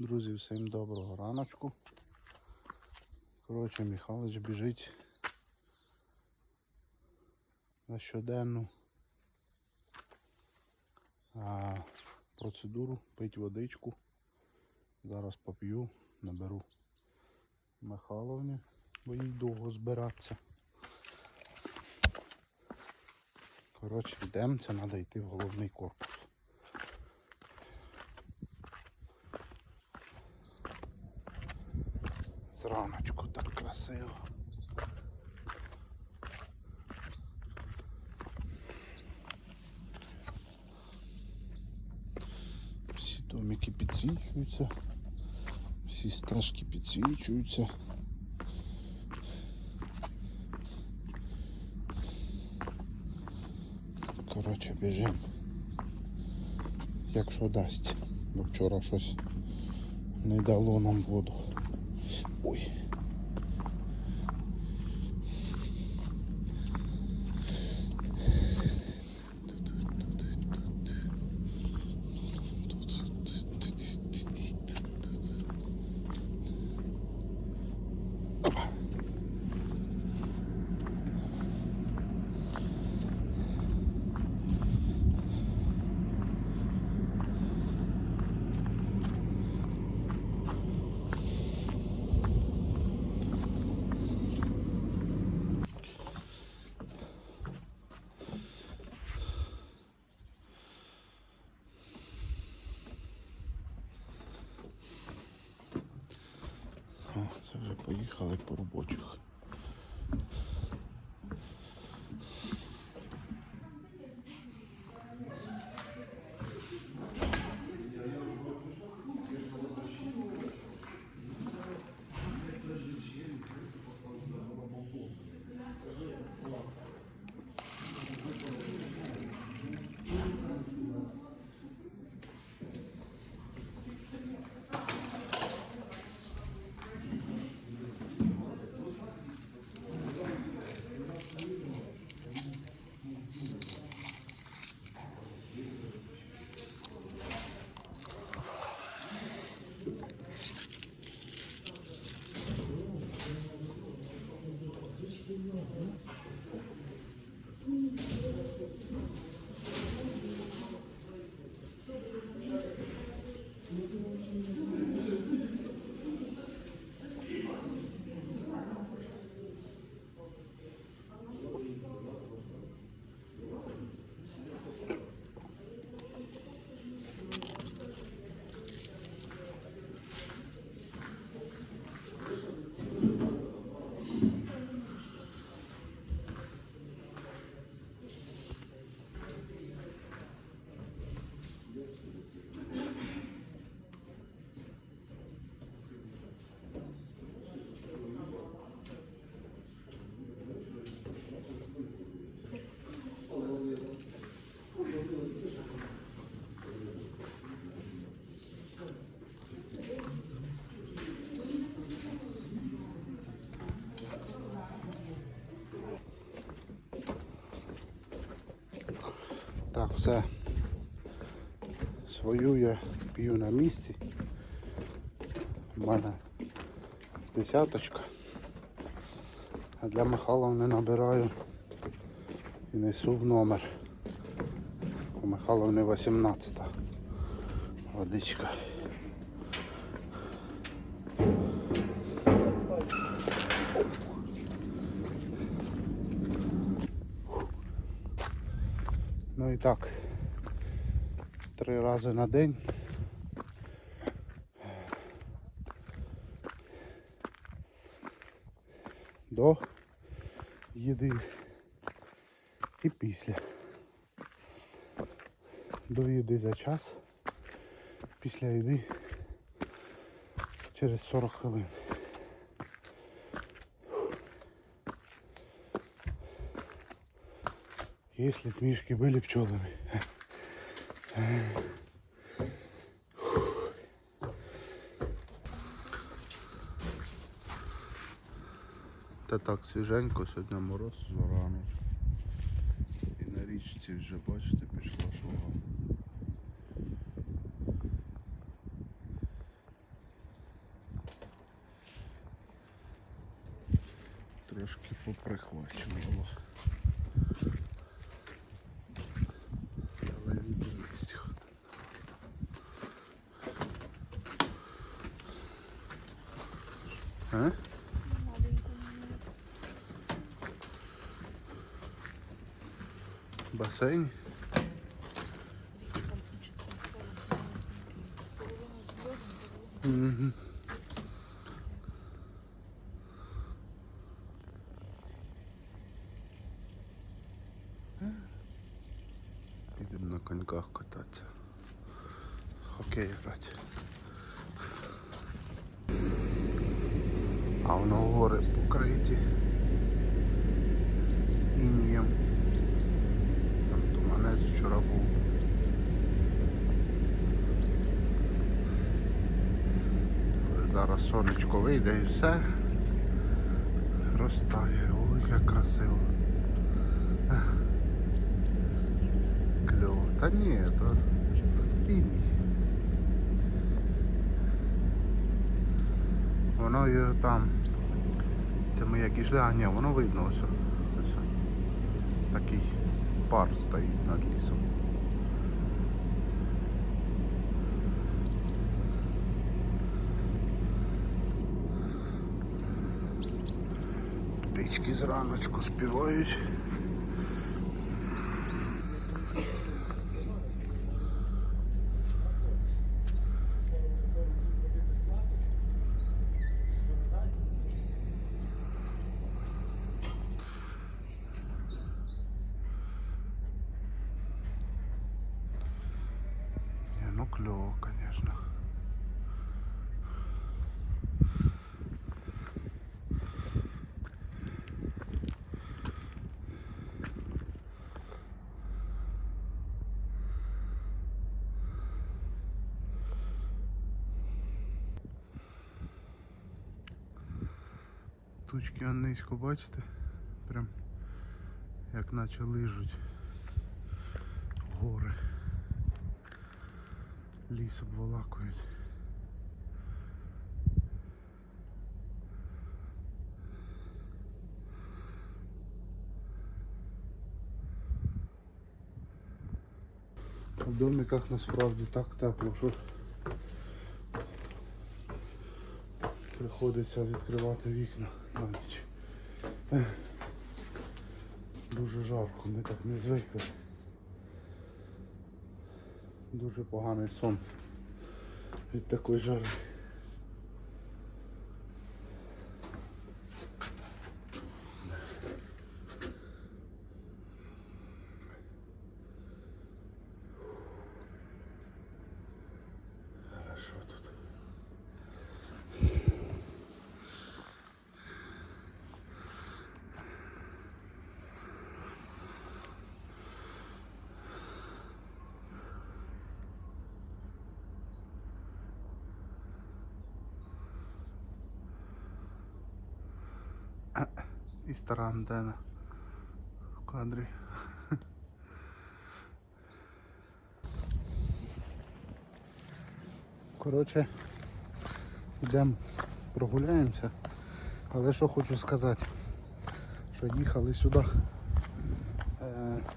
Друзі, всім доброго раночку. Коротше, Михайлович біжить на щоденну а, процедуру, пить водичку. Зараз поп'ю, наберу Михайловні, бо їй довго збиратися. Коротше, йдемо, це треба йти в головний корпус. Зраночку так красиво. Всі домики підсвічуються, всі стежки підсвічуються. Коротше, біжимо. Якщо дасть. Бо вчора щось не дало нам воду. Ой. Опа. Поїхали по робочих. Так, все. Свою я п'ю на місці. У мене десяточка. А для Михайловни набираю і несу в номер. У Михайловни 18 водичка. І так, три рази на день. До їди і після. До їди за час, після їди через 40 хвилин. Если книжки были пчелами. Та так свіженько, сьогодні мороз зарано. І на річці вже, бачите, пішла шуга. Трошки поприхвачувало. Але відмість. А? Басейн? Угу. Підемо на коньках кататися. Хокей грати. А воно гори покриті інієм. Там туманець вчора був. Але Сонечко вийде і все. Розтає. Ой, як красиво. Кльово. Та ні, то іній. Воно є там. Це ми як ішли, а ні, воно видно ось. ось. Такий пар стоїть над лісом. Птички зраночку співають. Ну клево, Тучки он низько, бачите? Прям як наче лижуть гори. Ліс обволакують. В домиках насправді так тепло, що приходиться відкривати вікна на. Дуже жарко, ми так не звикли. Дуже поганий сон від такої жари. Хорошо тут. А, І стара антена в кадрі. Коротше, йдемо прогуляємося. Але що хочу сказати, що їхали сюди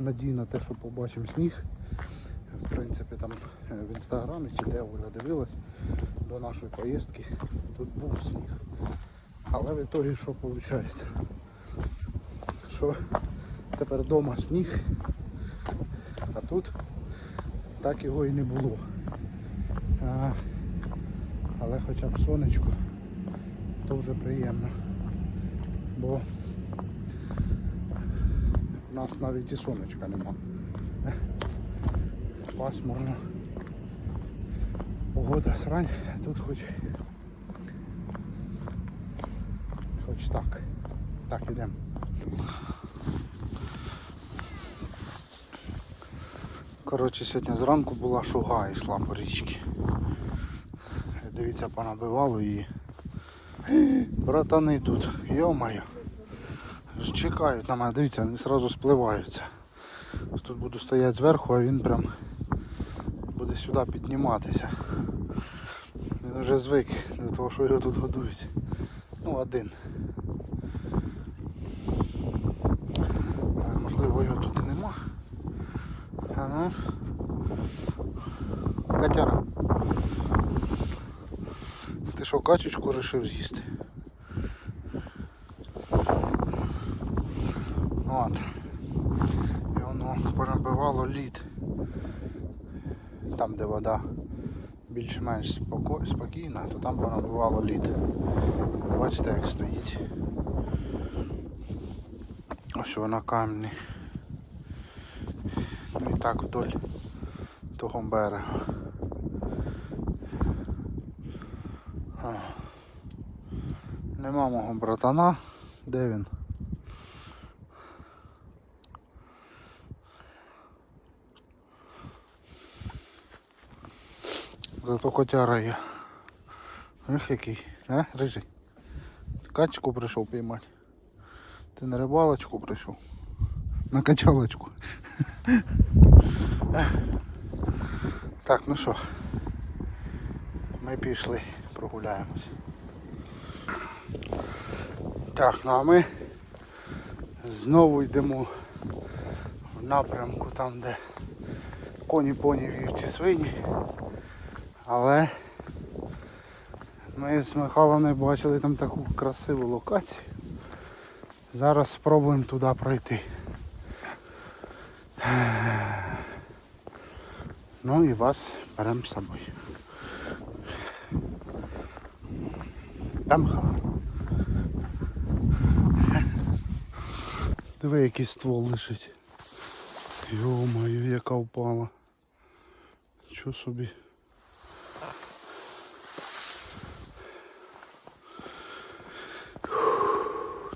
е, на те, що побачимо сніг. В принципі, там е, в інстаграмі чи де Оля дивилась до нашої поїздки, тут був сніг. Але в ітогі що виходить? Що тепер вдома сніг, а тут так його і не було. А, але хоча б сонечко, то вже приємно. Бо в нас навіть і сонечка нема. Пасмурно. Погода срань, тут хоч хоч так. Так, ідемо. Коротше, сьогодні зранку була шуга йшла по річці. Дивіться, понабивало її. Братани тут, йо-моє. Чекають на мене, дивіться, вони одразу спливаються. Тут буду стояти зверху, а він прям буде сюди підніматися. Він вже звик до того, що його тут годують. Ну, один. Нікого його тут нема. А ну. Катяра. Ти що, качечку вирішив з'їсти? От. І воно перебивало лід. Там, де вода більш-менш спокійна, то там понабивало лід. Бачите, як стоїть. Ось вона камні. Так вдоль того берега. Нема мого братана. Де він? Зато котяра є. Ех який, а, рижий. Качку прийшов піймати. Ти на рибалочку прийшов. На качалочку. Так, ну що, ми пішли, прогуляємось. Так, ну а ми знову йдемо в напрямку там, де коні, поні, вівці, свині. Але ми з Михайлом бачили там таку красиву локацію. Зараз спробуємо туди пройти. Ну і вас беремо з собою. Там Михайло. Диви, який ствол лежить. Йо-моє, яка впала. Що собі?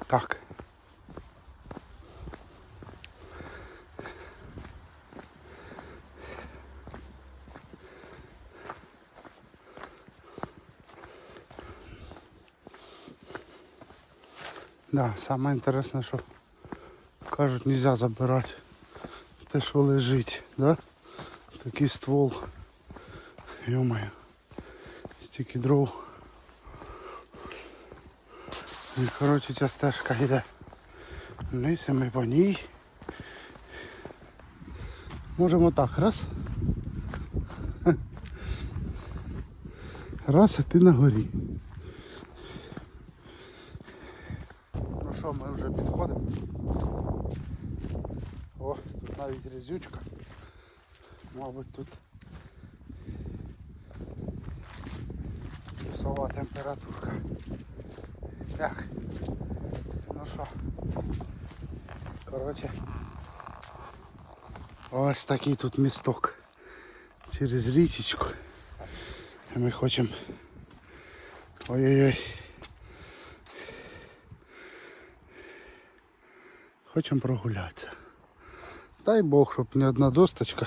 Так. Да, саме інтересне, що кажуть, нельзя забирати те, що лежить, да? Такий ствол. Йомаю. Стільки дров. І коротше ця стежка йде вниз і ми по ній. Можемо так, раз. Раз, і ти на горі. Ну що, ми вже підходимо. О, резючка. Мабуть тут плюсова температурка. Так. Ну що. Коротше. Ось такий тут місток. Через річечку. І ми хочемо. Ой-ой-ой. Хочемо прогулятися. Дай Бог, щоб ні одна досточка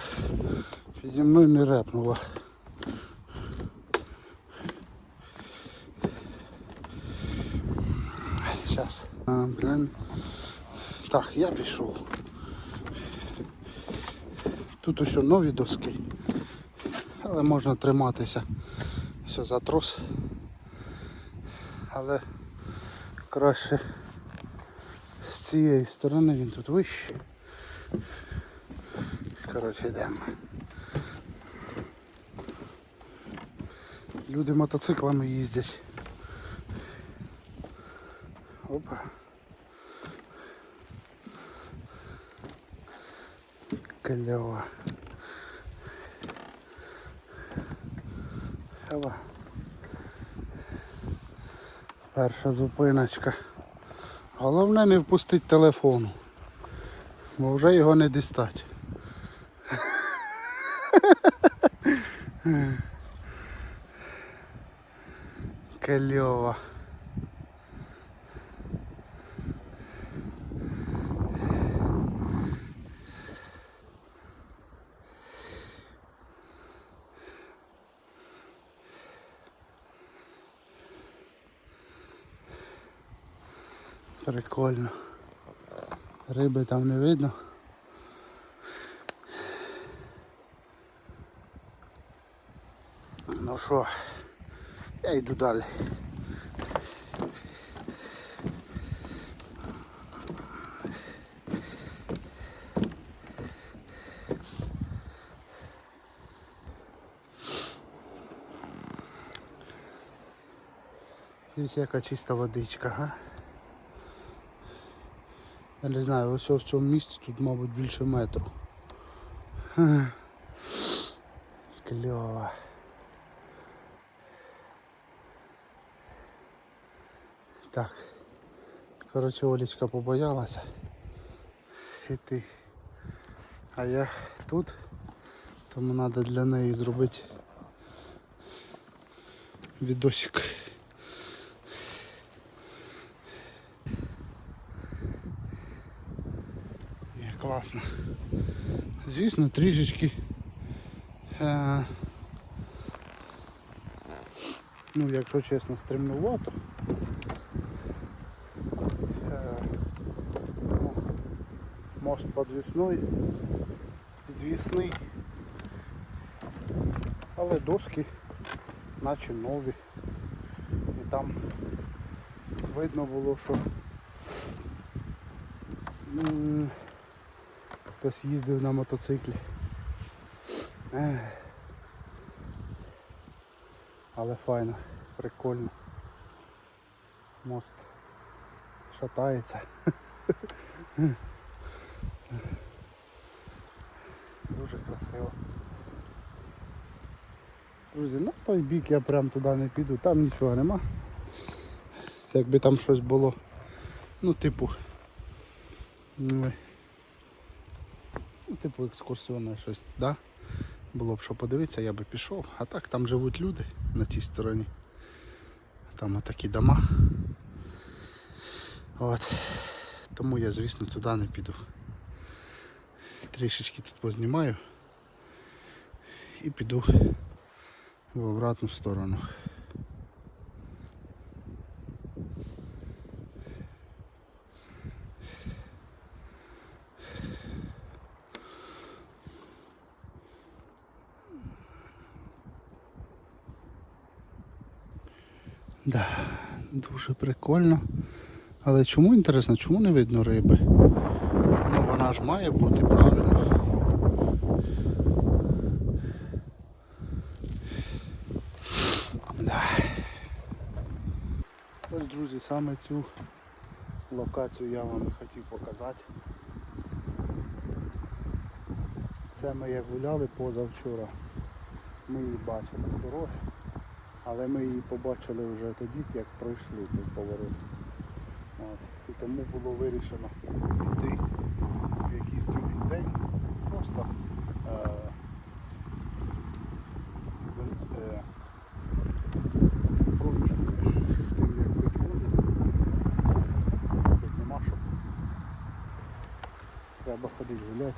піді мною не репнула. А, блин. Так, я пішов. Тут усе нові доски. Але можна триматися все за трос. Але краще з цієї сторони він тут вищий. Коротше йдемо. Люди мотоциклами їздять. Опа. Клево. Хава. Перша зупиночка. Головне не впустити телефону, бо вже його не дістать. Кльово. Прикольно. Риби там не видно. що я йду далі. Дивіться, яка чиста водичка, га? Я не знаю, ось в цьому місці тут мабуть більше метру. Кльово. Так. Коротше, Олечка побоялася іти. А я тут, тому треба для неї зробити відосик. Ні, класно. Звісно, трішечки. Е, ну, якщо чесно, стремнувато. Е, ну, мост підвісний, підвісний. Але доски наче нові. І там видно було, що хтось їздив на мотоциклі. Але файно, прикольно. Мост шатається. Дуже красиво. Друзі, ну той бік я прям туди не піду, там нічого нема. Якби там щось було, ну типу, ну, ну типу екскурсіонне щось, да? Було б що подивитися, я би пішов. А так там живуть люди на тій стороні. Там отакі дома. От. Тому я, звісно, туди не піду. Трішечки тут познімаю і піду в обратну сторону. Да, дуже прикольно. Але чому інтересно, чому не видно риби? Ну ж має бути правильно. Да. Ось, друзі, саме цю локацію я вам хотів показати. Це ми як гуляли позавчора. Ми її бачили з дороги, але ми її побачили вже тоді, як пройшли той поворот. От. І тому було вирішено піти день. Просто е, е, тим, як викинули. Тут нема що. Треба ходити гуляти.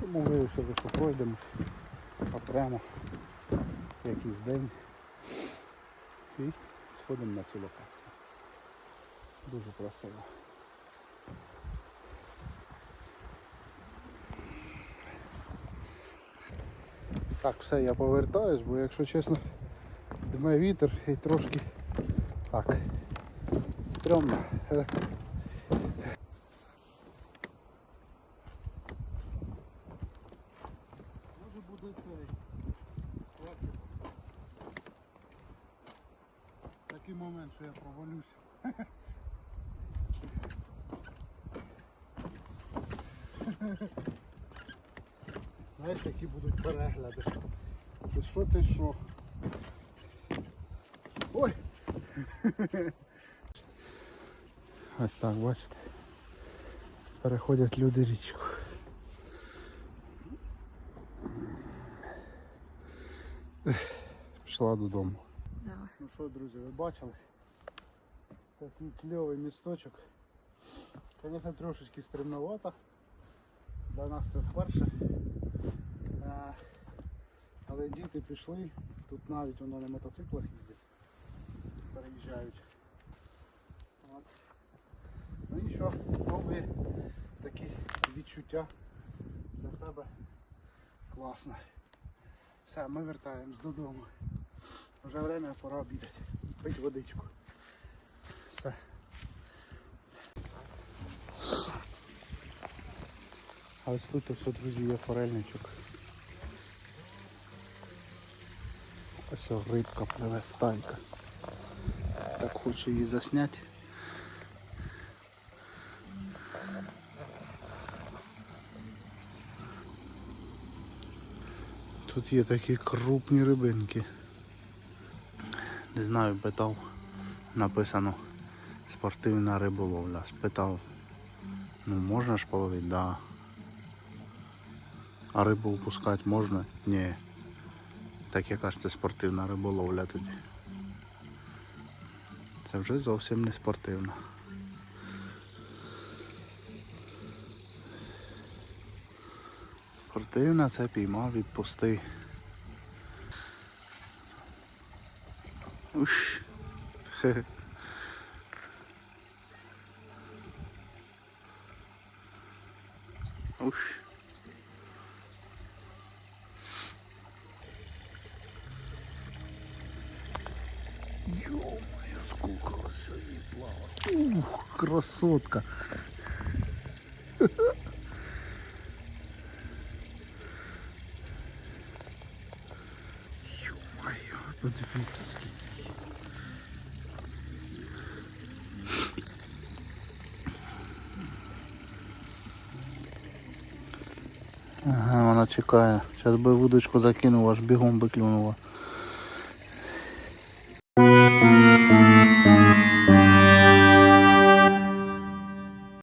Тому вирішили, що пройдемось окремо якийсь день і сходимо на цю локацію. Дуже красиво. Так, все, я повертаюсь, бо якщо чесно, дме вітер і трошки так. Стрьомно. Може буде цей. Такий момент, що я провалюсь. Знаєш, які будуть перегляди. Ти що ти що? Ой! Ось так, бачите. Переходять люди річку. Пішла додому. Давай. Ну що, друзі, ви бачили? Такий кльовий місточок. Звісно, трошечки стремновато. Для нас це вперше. Але діти пішли. Тут навіть воно на мотоциклах їздять. Переїжджають. От. Ну нічого, нові такі відчуття для себе класно. Все, ми вертаємось додому. Вже время пора обідати. Пить водичку. Все. А ось тут ось, друзі, є форельничок. Ось рибка пливе стайка. так хочу її засняти. Тут є такі крупні рибинки. Не знаю, питав, написано спортивна риболовля. Спитав, ну можна ж половити? Да. А рибу випускати можна? Ні. Так яка ж це спортивна риболовля тоді? Це вже зовсім не спортивна. Спортивна це піймав, відпусти. Уш. Хе-хе. Уш. Ё-моё, сколько вас сегодня плавает. Ух, красотка. Ё-моё, подивіться скільки. Ага, вона чекає. Зараз би вудочку закинув, аж бігом би клюнула.